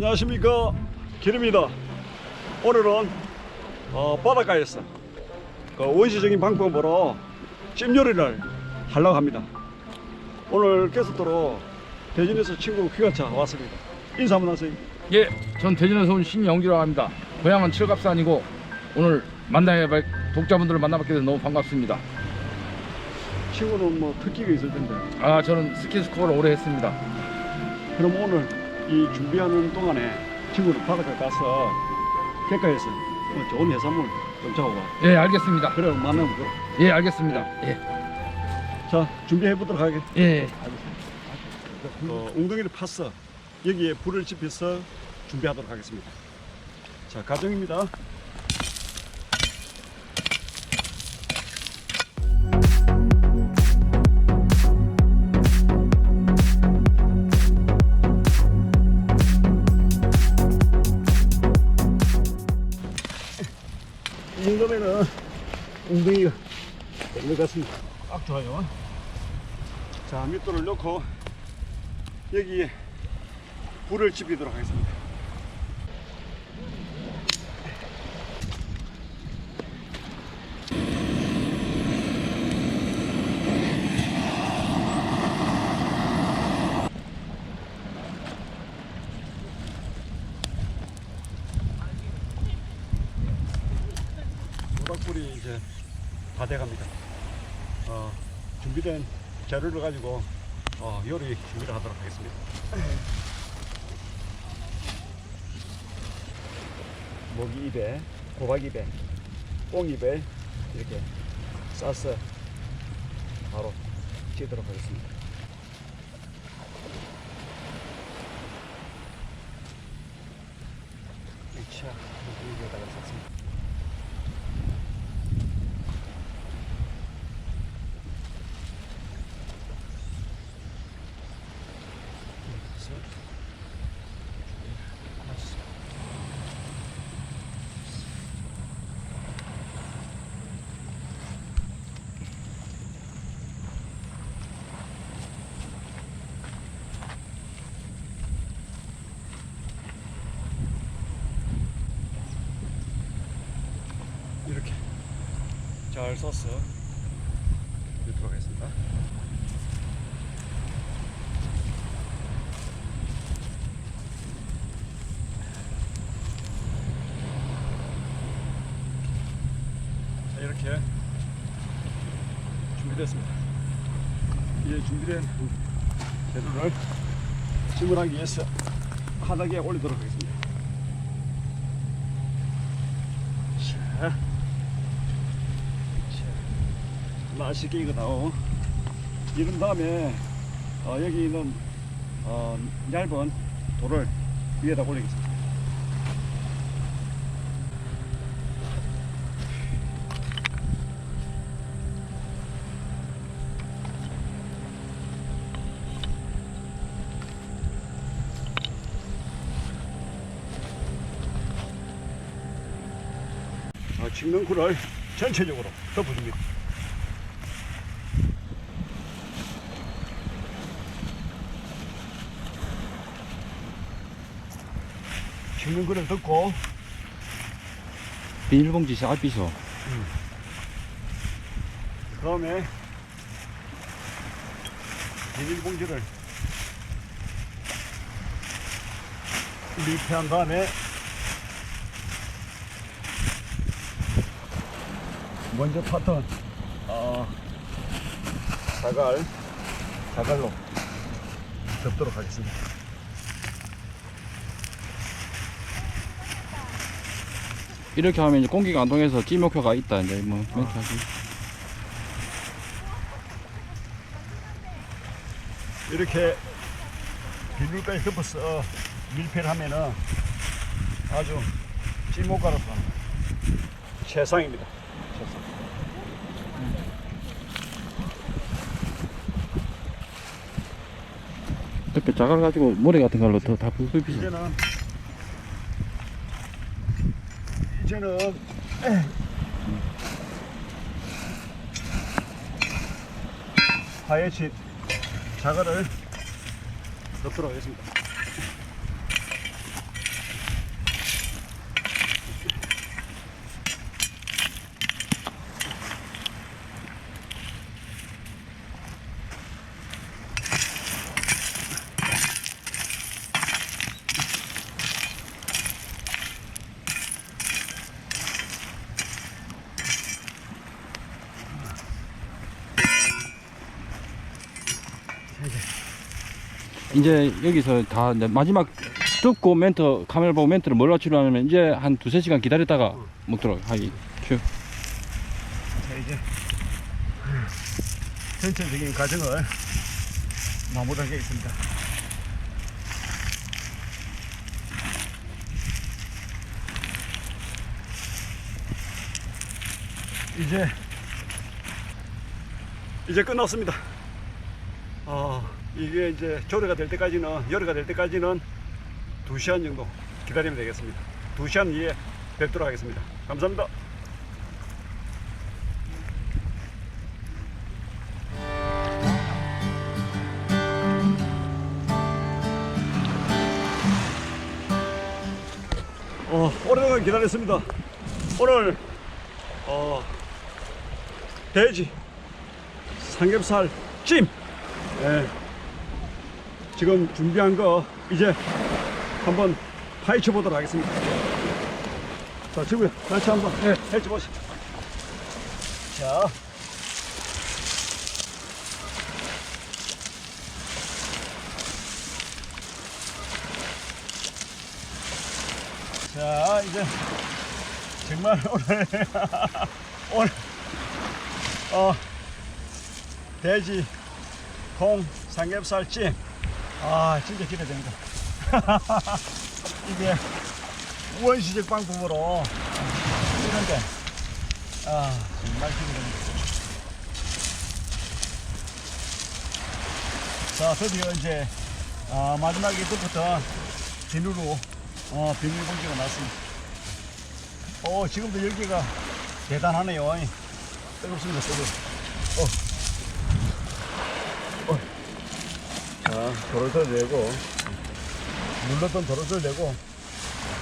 안녕하십니까 기름이다 오늘은 어, 바닷가에서 그 원시적인 방법으로 찜 요리를 하려고 합니다 오늘 게스트로 대전에서 친구 귀가차 왔습니다 인사 한번 하세요 예, 전 대전에서 온 신영주라고 합니다. 고향은 칠갑산이고 오늘 만나야 할 독자분들을 만나뵙게 돼서 너무 반갑습니다. 친구는 뭐 특기가 있을 텐데 아, 저는 스키스코어를 오래 했습니다. 그럼 오늘 이 준비하는 동안에 친구는 바닷가 가서 객가에서 뭐 좋은 해산물 좀 잡아봐 예, 알겠습니다. 그래 만나면 돼. 예, 알겠습니다. 예, 자 준비해 보도록 하게 예. 어, 웅덩이를 파서 여기에 불을 지펴서 준비하도록 하겠습니다. 자, 가정입니다. 이 정도면은 웅덩이가 된것 같습니다. 딱 좋아요. 자, 밑돌을 넣고 여기에 불을 지피도록 하겠습니다. 모닥불이 이제 다 돼갑니다. 어, 준비된 재료를 가지고 어, 요리 준비를 하도록 하겠습니다. 모기 입에, 호박 입에, 꽁 입에 이렇게 싸서 바로 찌도록 하겠습니다. 자, 여기에다가 쌌습니다. 그래서 하나씩 이렇게 잘 써서 넣도록 하겠습니다. 자, 이렇게 준비됐습니다. 이제 준비된 재료를 주문하기 위해서 바닥에 올리도록 하겠습니다. 자, 자, 맛있게 익어나오. 이런 다음에 어, 여기 있는 어, 얇은 돌을 위에다 올리겠습니다. 어, 찍는 굴을 전체적으로 덮어줍니다. 찍는 굴을 덮고 비닐봉지 잘 비서. 그 다음에 비닐봉지를 밀폐한 다음에 먼저 팠던 어, 자갈 자갈로 덮도록 하겠습니다. 이렇게 하면 이제 공기가 안 통해서 찜 효과가 있다. 이제 뭐 멘트 하지. 이렇게 비닐까지 덮어서 밀폐를 하면은 아주 찜목가로서 최상입니다. 최상. 이렇게 자갈 가지고 모래 같은 걸로 더다 불불 비서. 이제는 이제는 에. 하얘진 자갈을 넣도록 하겠습니다. 이제 여기서 다 마지막 듣고 멘트 카메라 보고 멘트를 뭘로 치료하냐면 이제 한 두세 시간 기다렸다가 먹도록 하기 큐. 자, 이제 전체적인 과정을 마무리하겠습니다. 이제 이제 끝났습니다. 어, 이게 이제 조리가 될 때까지는 열이가 될 때까지는 2시간 정도 기다리면 되겠습니다. 2시간 이에 뵙도록 하겠습니다. 감사합니다. 어, 오래동안 기다렸습니다. 오늘 어, 돼지 삼겹살 찜. 예. 지금 준비한 거 이제 한번 파헤쳐 보도록 하겠습니다. 자, 지구야, 같이 한번 네. 해쳐 보시죠. 자. 자, 이제 정말 오늘 오늘 어 돼지 콩 삼겹살 찜. 아, 진짜 기대됩니다. 이게 원시적 방법으로 이런데 아, 정말 기대됩니다. 자, 드디어 이제 아, 마지막에 끝부터 비누로 어, 비닐봉지가 났습니다. 어, 지금도 열기가 대단하네요. 뜨겁습니다, 뜨거워. 어. 어. 자, 도로를 내고, 눌렀던 도로를 내고,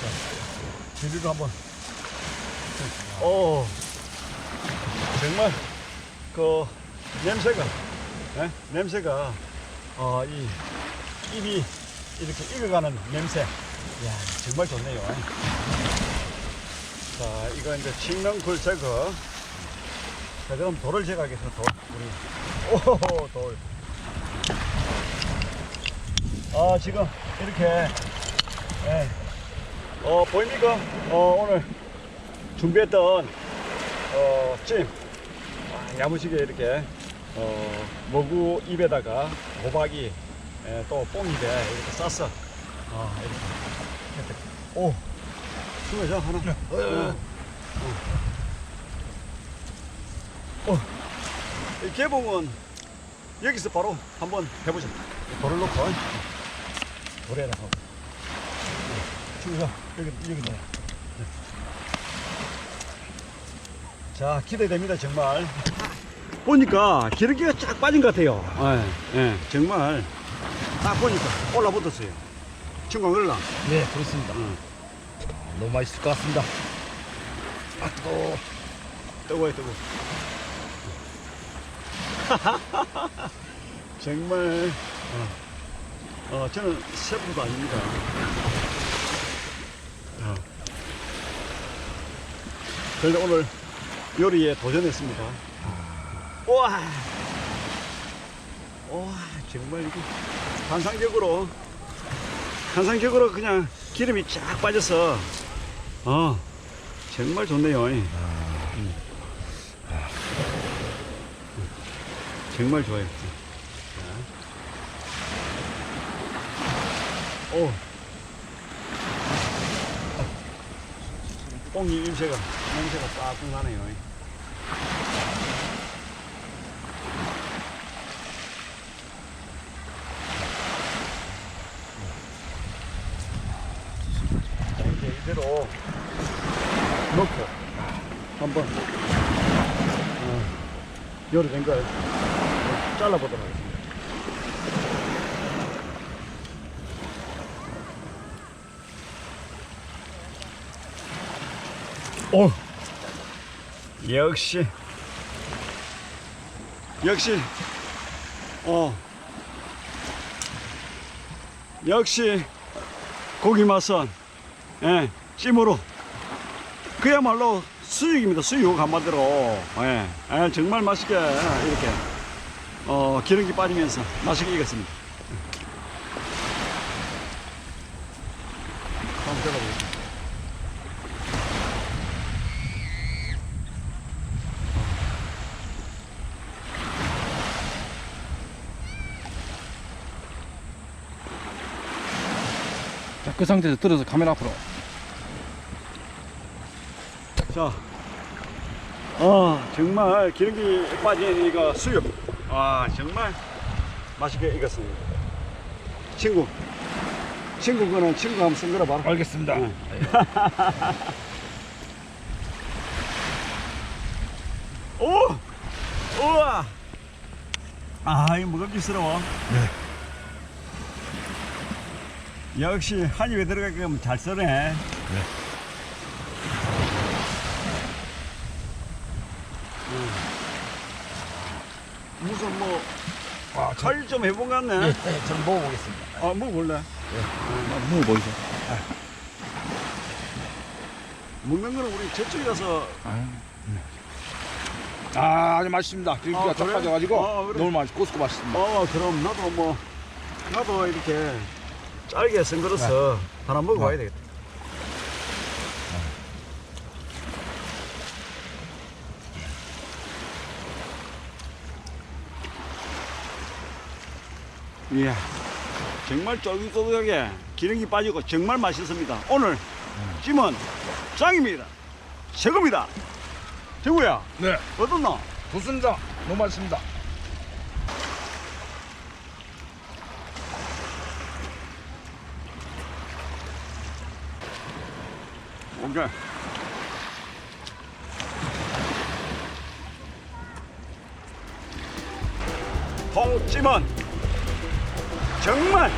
자, 비닐로 한번. 어, 정말, 그, 냄새가, 예? 냄새가, 어, 이, 입이 이렇게 익어가는 냄새. 이야, 정말 좋네요. 자, 이거 이제 칡렁굴 제거. 자, 그럼 돌을 제거하겠습니다. 돌. 우리. 오, 돌. 아, 지금 이렇게, 예. 어, 보입니까? 어, 오늘 준비했던, 어, 찜. 아, 야무지게 이렇게, 어, 먹우 입에다가 호박이, 예, 또 뽕입에 이렇게 쌌어. 아, 이렇게. 오, 수고자 하나. 어, 어, 어. 어. 이 개봉은 여기서 바로 한번 해보자. 돌을 놓고 돌에다 하고. 수고자 여기 여기 넣어. 자 기대됩니다 정말. 보니까 기름기가 쫙 빠진 것 같아요. 예, 예, 정말 딱 보니까 올라붙었어요. 친구 걸라. 네, 그렇습니다. 응. 너무 맛있을 것 같습니다. 아, 뜨거워. 뜨거워요 뜨거워 정말 어, 어, 저는 셰프도 아닙니다. 어. 그런데 오늘 요리에 도전했습니다. 우와. 와 정말 이게 환상적으로 환상적으로 그냥 기름이 쫙 빠져서 어 정말 좋네요. 음. 정말 좋아요. 자. 오. 뽕이 냄새가, 냄새가 싹 나네요. 자, 이제 이대로 넣고 한번 어, 요리된 걸 잘라보도록 하겠습니다. 오, 역시, 역시, 어, 역시 고기 맛은 예, 찜으로 그야말로 수육입니다. 수육 한마디로. 예, 예, 정말 맛있게 이렇게 어, 기름기 빠지면서 맛있게 익었습니다. 들어가 보겠습니다. 자, 그 상태에서 들어서 카메라 앞으로. 자, 아 정말 기름기 빠진 이거 수육, 아 정말 맛있게 익었습니다. 친구, 친구 거는 친구 한번 쓴 거라 봐라. 알겠습니다. 응. 오, 우와, 아 이거 먹음직스러워. 역시 한 입에 들어가게끔 잘 써네. 무슨 뭐 아, 저, 칼좀 해본 것 같네. 예, 예, 좀 먹어보겠습니다. 아, 뭐 볼래? 먹어보이죠? 먹는 거는 우리 저쪽에 가서 아, 아주 맛있습니다. 기름기가 아, 쫙 그래? 빠져가지고 아, 그래. 너무 맛있고 고소고 맛있습니다. 어 그럼 나도 뭐 나도 이렇게 짧게 쓴 거로서 하나 먹어봐야 되겠다. 이야 정말 쫄깃쫄깃하게 기름기 빠지고 정말 맛있습니다. 오늘 찜은 짱입니다. 최고입니다. 정우야 네, 어떻나? 좋습니다. 너무 맛있습니다. 오케이. 통찜은 정말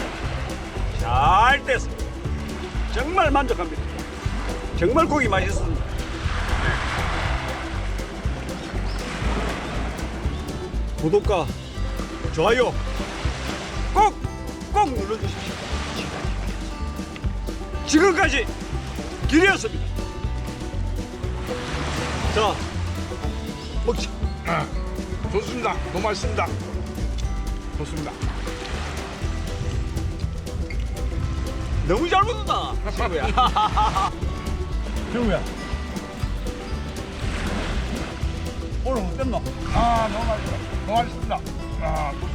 잘 됐습니다. 정말 만족합니다. 정말 고기 맛있습니다. 구독과 좋아요 꼭, 꼭 눌러주십시오. 지금까지 길이었습니다. 자, 먹자. 아, 좋습니다. 너무 맛있습니다. 좋습니다. 너무 잘 먹는다. 친구야. 친구야. 오늘 어땠노? 아, 너무 맛있다. 너무 맛있습니다. 아.